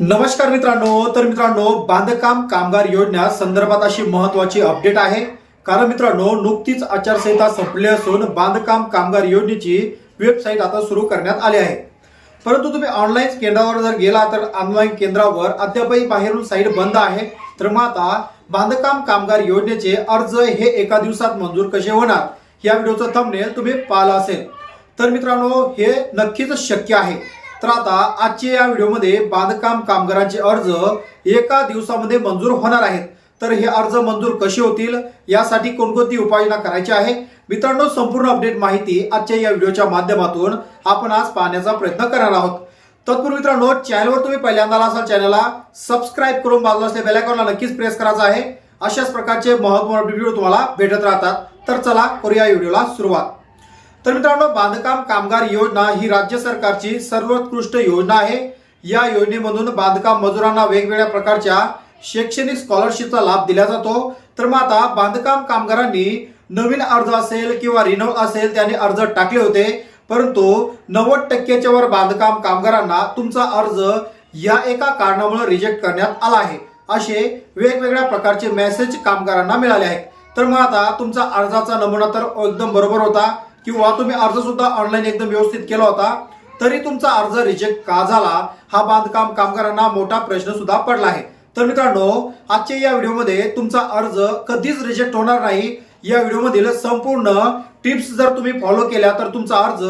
नमस्कार मित्रांनो तर मित्रांनो बांधकाम कामगार योजना संदर्भात अशी महत्वाची अपडेट आहे. कारण मित्रांनो नुकतीच आचारसंहिता संपली असून बांधकाम कामगार योजनेची वेबसाईट आता सुरू करण्यात आली आहे. परंतु तुम्ही ऑनलाईन केंद्रावर जर गेला तर ऑनलाईन केंद्रावर अद्यापही बाहेरून साईट बंद आहे. तर मग आता बांधकाम कामगार योजनेचे अर्ज हे एका दिवसात मंजूर कसे होणार? या व्हिडिओचं थंबनेल तुम्ही पाहिलं असेल. तर मित्रांनो हे नक्कीच शक्य आहे. तर आता आजच्या या व्हिडिओमध्ये बांधकाम कामगारांचे अर्ज एका दिवसामध्ये मंजूर होणार आहेत. तर हे अर्ज मंजूर कसे होतील? यासाठी कोणकोणती उपाययोजना करायची आहे? मित्रांनो संपूर्ण अपडेट माहिती आजच्या या व्हिडिओच्या माध्यमातून आपण आज पाहण्याचा प्रयत्न करणार आहोत. तत्पूर्वी मित्रांनो चॅनलवर तुम्ही पहिल्यांदा आला असाल चॅनलला सबस्क्राईब करून बाजूला असल्या बेलायकॉनला नक्कीच प्रेस करायचा आहे. अशाच प्रकारचे महत्त्वपूर्ण व्हिडिओ तुम्हाला भेटत राहतात. तर चला करूया या व्हिडिओला सुरुवात. तर मित्रांनो बांधकाम कामगार योजना ही राज्य सरकारची सर्वोत्कृष्ट योजना आहे. या योजनेमधून बांधकाम मजुरांना वेगवेगळ्या प्रकारच्या शैक्षणिक स्कॉलरशिपचा लाभ दिला जातो. तर मग आता बांधकाम कामगारांनी नवीन अर्ज असेल किंवा रिनोव असेल त्यांनी अर्ज टाकले होते. परंतु नव्वद टक्क्याच्या वर बांधकाम कामगारांना तुमचा अर्ज या एका कारणामुळे रिजेक्ट करण्यात आला आहे. असे वेगवेगळ्या प्रकारचे मेसेज कामगारांना मिळाले आहेत. तर मग आता तुमचा अर्जाचा नमुना तर एकदम बरोबर होता. किंवा तुम्ही अर्ज सुद्धा ऑनलाईन एकदम व्यवस्थित केला होता तरी तुमचा अर्ज रिजेक्ट का झाला हा बांधकाम कामगारांना मोठा प्रश्न सुद्धा पडला आहे. तर मित्रांनो आजच्या या व्हिडिओमध्ये तुमचा अर्ज कधीच रिजेक्ट होणार नाही. या व्हिडिओमधील संपूर्ण टिप्स जर तुम्ही फॉलो केल्या तर तुमचा अर्ज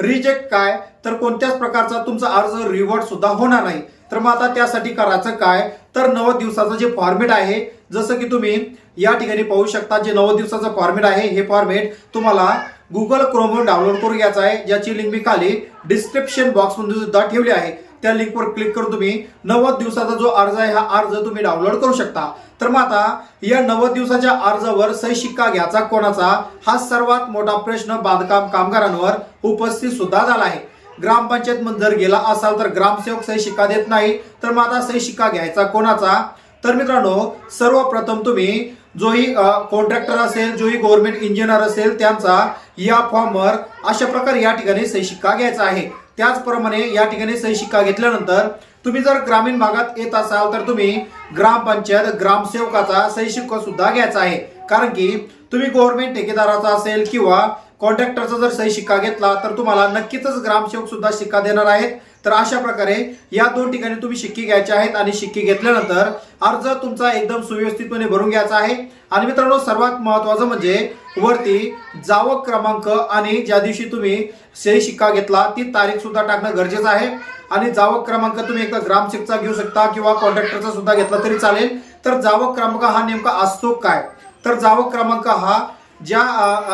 रिजेक्ट काय? तर कोणत्याच प्रकारचा तुमचा अर्ज रिवर्ट सुद्धा होणार नाही. तर मग आता त्यासाठी करायचं काय? तर नव्वद दिवसाचं जे फॉर्मेट आहे जसं की तुम्ही या ठिकाणी पाहू शकता जे नव्वद दिवसाचं फॉर्मेट आहे हे फॉर्मेट तुम्हाला गुगल क्रोमवर डाउनलोड करून घ्यायचा आहे. ज्याची लिंक मी खाली डिस्क्रिप्शन बॉक्समध्ये सुद्धा ठेवली आहे. त्या लिंकवर क्लिक करून तुम्ही नव्वद दिवसाचा जो अर्ज आहे हा अर्ज तुम्ही डाउनलोड करू शकता. तर मग आता या नव्वद दिवसाच्या अर्जावर सही शिक्का घ्यायचा कोणाचा? हा सर्वात मोठा प्रश्न बांधकाम कामगारांवर उपस्थित सुद्धा झाला आहे. ग्रामपंचायत मध्ये जर गेला असाल तर ग्रामसेवक सही शिक्का देत नाही. तर मग आता सही शिक्का घ्यायचा कोणाचा? तर मित्रांनो सर्वप्रथम तुम्ही जोही कॉन्ट्रॅक्टर असेल जोही गव्हर्नमेंट इंजिनियर असेल त्यांचा या फॉर्मवर अशा प्रकारे या ठिकाणी सही शिक्का घ्यायचा आहे. त्याचप्रमाणे या ठिकाणी सही शिक्का घेतल्यानंतर तुम्ही जर ग्रामीण भागात येत असाल तर तुम्ही ग्रामपंचायत ग्रामसेवकाचा सही शिक्का सुद्धा घ्यायचा आहे. कारण की तुम्ही गव्हर्नमेंट ठेकेदाराचा असेल किंवा कॉन्ट्रॅक्टरचा जर सही शिक्का घेतला तर तुम्हाला नक्कीच ग्रामसेवक सुद्धा शिक्का देणार आहेत. तर अशा प्रकारे या दोन ठिकाणी तुम्ही शिक्के घ्यायचे आहेत आणि शिक्के घेतल्यानंतर अर्ज तुमचा एकदम सुव्यवस्थितपणे भरून घ्यायचा आहे. आणि मित्रांनो सर्वात महत्वाचं म्हणजे वरती जावक क्रमांक आणि ज्या दिवशी तुम्ही सही शिक्का घेतला ती तारीख सुद्धा टाकणं गरजेचं आहे. आणि जावक क्रमांक तुम्ही एकदा ग्रामसेवकचा घेऊ शकता किंवा कॉन्ट्रॅक्टरचा सुद्धा घेतला तरी चालेल. तर जावक क्रमांक हा नेमका असतो काय? तर जावक क्रमांक हा ज्या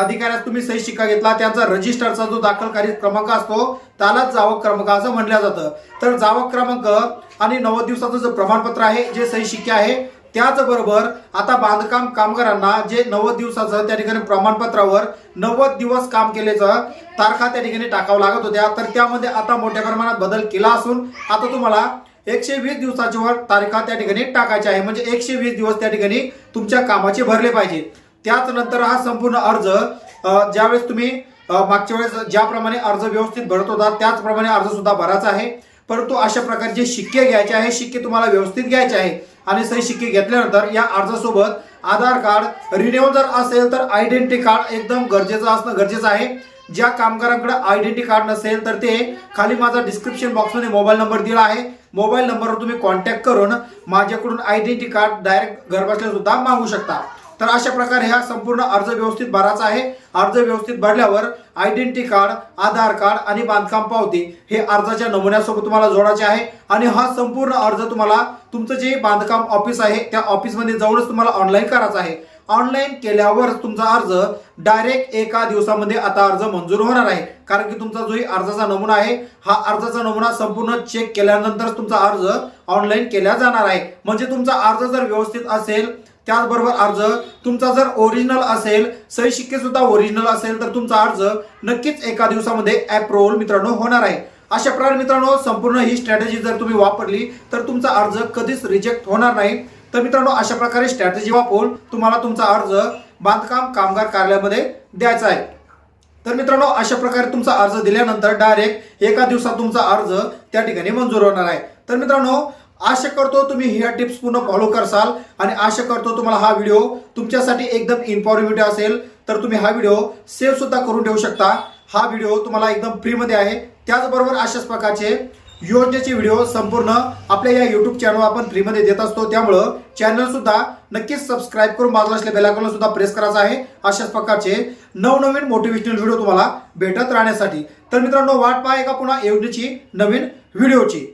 अधिकाऱ्यात तुम्ही सही शिक्का घेतला त्यांचा रजिस्टरचा जो दाखलकारी क्रमांक असतो त्यालाच जावक क्रमांक असं म्हटलं जातं. तर जावक क्रमांक आणि नव्वद दिवसाचं जे प्रमाणपत्र आहे जे सही शिक्के आहे त्याचबरोबर आता बांधकाम कामगारांना जे नव्वद दिवसाचं त्या ठिकाणी प्रमाणपत्रावर नव्वद दिवस काम केल्याचं तारखा त्या ठिकाणी टाकावं लागत होत्या. तर त्यामध्ये आता मोठ्या प्रमाणात बदल केला असून आता तुम्हाला एकशे वीस दिवसाच्या वर तारखा त्या ठिकाणी टाकायच्या आहे. म्हणजे एकशे वीस दिवस त्या ठिकाणी तुमच्या कामाचे भरले पाहिजे. त्याच नंतर हा संपूर्ण अर्ज ज्यावेळेस तुम्ही मागच्या वेळेस ज्याप्रमाणे अर्ज व्यवस्थित भरत होता त्याचप्रमाणे अर्ज सुद्धा भरायचा आहे. परंतु अशा प्रकारचे शिक्के घ्यायचे आहे शिक्के तुम्हाला व्यवस्थित घ्यायचे आहे आणि सही शिक्के घेतल्यानंतर या अर्जासोबत आधार कार्ड रिन्यू जर असेल तर आयडेंटिटी कार्ड एकदम गरजेचं असणं गरजेचं आहे. ज्या कामगारांकडे आयडेंटिटी कार्ड नसेल तर ते खाली माझा डिस्क्रिप्शन बॉक्समध्ये मोबाईल नंबर दिला आहे. मोबाईल नंबरवर तुम्ही कॉन्टॅक्ट करून माझ्याकडून आयडेंटिटी कार्ड डायरेक्ट घरबसल्या सुद्धा मागू शकता. तर अशा प्रकारे हा संपूर्ण अर्ज व्यवस्थित भरायचा आहे. अर्ज व्यवस्थित भरल्यावर आयडेंटिटी कार्ड आधार कार्ड आणि बांधकाम पावती हे अर्जाच्या नमुन्यासोबत तुम्हाला जोडायचे आहे. आणि हा संपूर्ण अर्ज तुम्हाला तुमचं जे बांधकाम ऑफिस आहे त्या ऑफिसमध्ये जाऊनच तुम्हाला ऑनलाईन करायचा आहे. ऑनलाईन केल्यावर तुमचा अर्ज डायरेक्ट एका दिवसामध्ये आता अर्ज मंजूर होणार आहे. कारण की तुमचा जो अर्जाचा नमुना आहे हा अर्जाचा नमुना संपूर्ण चेक केल्यानंतरच तुमचा अर्ज ऑनलाईन केला जाणार आहे. म्हणजे तुमचा अर्ज जर व्यवस्थित असेल त्याचबरोबर अर्ज तुमचा जर ओरिजिनल असेल सही शिक्के सुद्धा ओरिजिनल असेल तर तुमचा अर्ज नक्कीच एका दिवसामध्ये अप्रुव्हल मित्रांनो होणार आहे. अशा प्रकारे मित्रांनो संपूर्ण ही स्ट्रॅटेजी जर तुम्ही वापरली तर तुमचा अर्ज कधीच रिजेक्ट होणार नाही. तर मित्रांनो अशा प्रकारे स्ट्रॅटेजी वापरून तुम्हाला तुमचा अर्ज बांधकाम कामगार कार्यालयामध्ये द्यायचा आहे. तर मित्रांनो अशा प्रकारे तुमचा अर्ज दिल्यानंतर डायरेक्ट एका दिवसात तुमचा अर्ज त्या ठिकाणी मंजूर होणार आहे. तर मित्रांनो आशा करतो तुम्ही ह्या टिप्स पूर्ण फॉलो करसाल आणि आशा करतो तुम्हाला हा व्हिडिओ तुमच्यासाठी एकदम इन्फॉर्मेटिव्ह असेल. तर तुम्ही हा व्हिडिओ सेव्ह सुद्धा करून ठेवू शकता. हा व्हिडिओ तुम्हाला एकदम फ्रीमध्ये आहे. त्याचबरोबर अशाच प्रकारचे योजनेचे व्हिडिओ संपूर्ण आपल्या या युट्यूब चॅनल आपण फ्रीमध्ये देत असतो. त्यामुळं चॅनल सुद्धा नक्कीच सबस्क्राईब करून बाजूला असलेल्या बेलायकॉनला सुद्धा प्रेस करायचा आहे. अशाच प्रकारचे नवनवीन मोटिवेशनल व्हिडिओ तुम्हाला भेटत राहण्यासाठी. तर मित्रांनो वाट पहा एका पुन्हा योजनेची नवीन व्हिडिओची